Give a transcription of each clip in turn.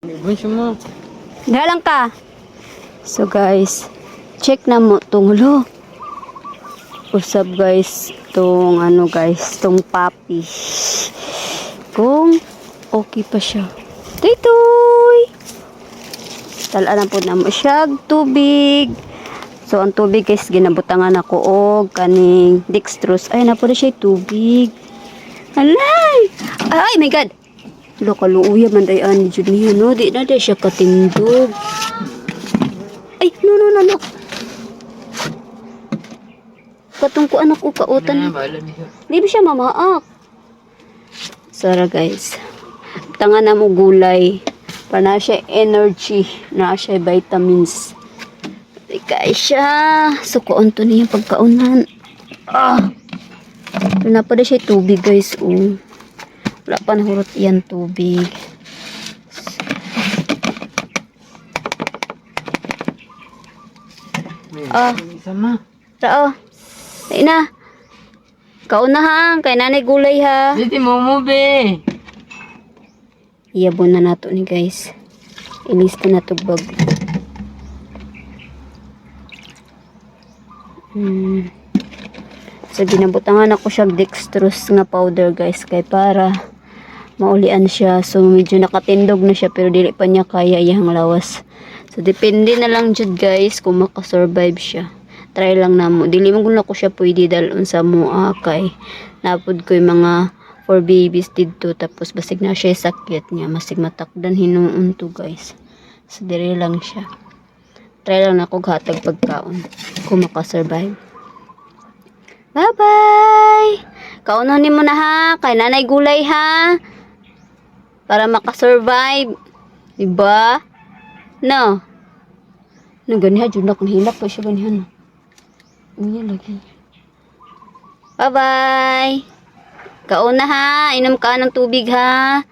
Mo. Dalang ka. So guys, check na mo tong lo. Usap guys, tong ano guys, tong papi. Kung okay pa siya. Tuytoy! Talaan po na mo siya tubig. So ang tubig guys, ginabutangan ako og kaning dextrose. Ay, napo na siya tubig. Alay! Ay, my God! Lo kaluuya man day ani jud niya no, di na day siya katindog. Ay, no no no no. Katong ko anak ko Ano kautan. niya. Di ba siya mamaak? Sara guys. Tangan na mo gulay. Para na siya energy. Na siya vitamins. Di kaya siya. Sukuon to niya pagkaunan. Ah. Na pa na siya tubig guys. Oh. Wala pa nahurot yan tubig. Ah. Isa ma. Rao. Ay na. Kaunahang. Kay nanay gulay ha. Dito mo mo be. Iyabon na nato ni guys. Ilista na to bag. Hmm. So ginabutangan ako siya dextrose nga powder guys kay para maulian siya. So medyo nakatindog na siya pero dili pa niya kaya iyang lawas. So depende na lang jud guys kung makasurvive siya. Try lang na mo. Dili mo ko siya pwede dalon sa mo ah, kay napod ko mga for babies dito tapos basig na siya sakit niya masig matakdan hinuon to guys so dire lang siya try lang na ako hatag pagkaon kung makasurvive bye bye kaunon ni mo na ha kay nanay gulay ha para makasurvive diba no no ganihan dyan ako nahilak pa siya ganihan Unya lagi bye bye Kauna ha, inom ka ng tubig ha.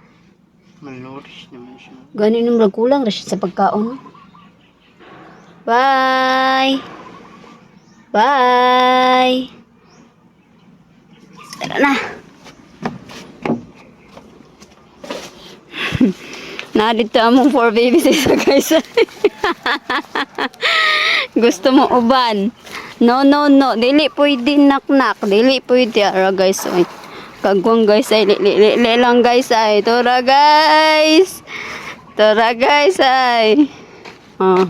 Malnourish naman siya. Gani inom lang kulang siya sa pagkaon. Bye. Bye. Tara na. na dito among four babies isa guys. Gusto mo uban? No, no, no. Dili pwede nak-nak. Dili pwede. Ara guys. Oy. Kagwang guys ay li, li, li, li lang guys ay. Tora guys. Tora guys ay. Oh.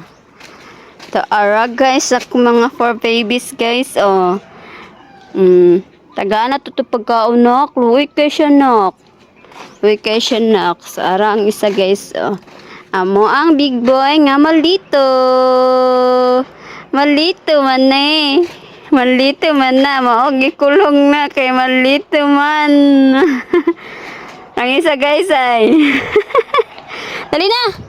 Tora guys ako mga four babies guys. Oh. Mm. Taga na pagkaunak. Luwi kay siya nak. Kay siya nak. Sa ara ang isa guys. Oh. Amo ang big boy nga malito. Malito man eh. Malito man na. Maogi kulong na kay malito man. ang isa guys ay. Dali na.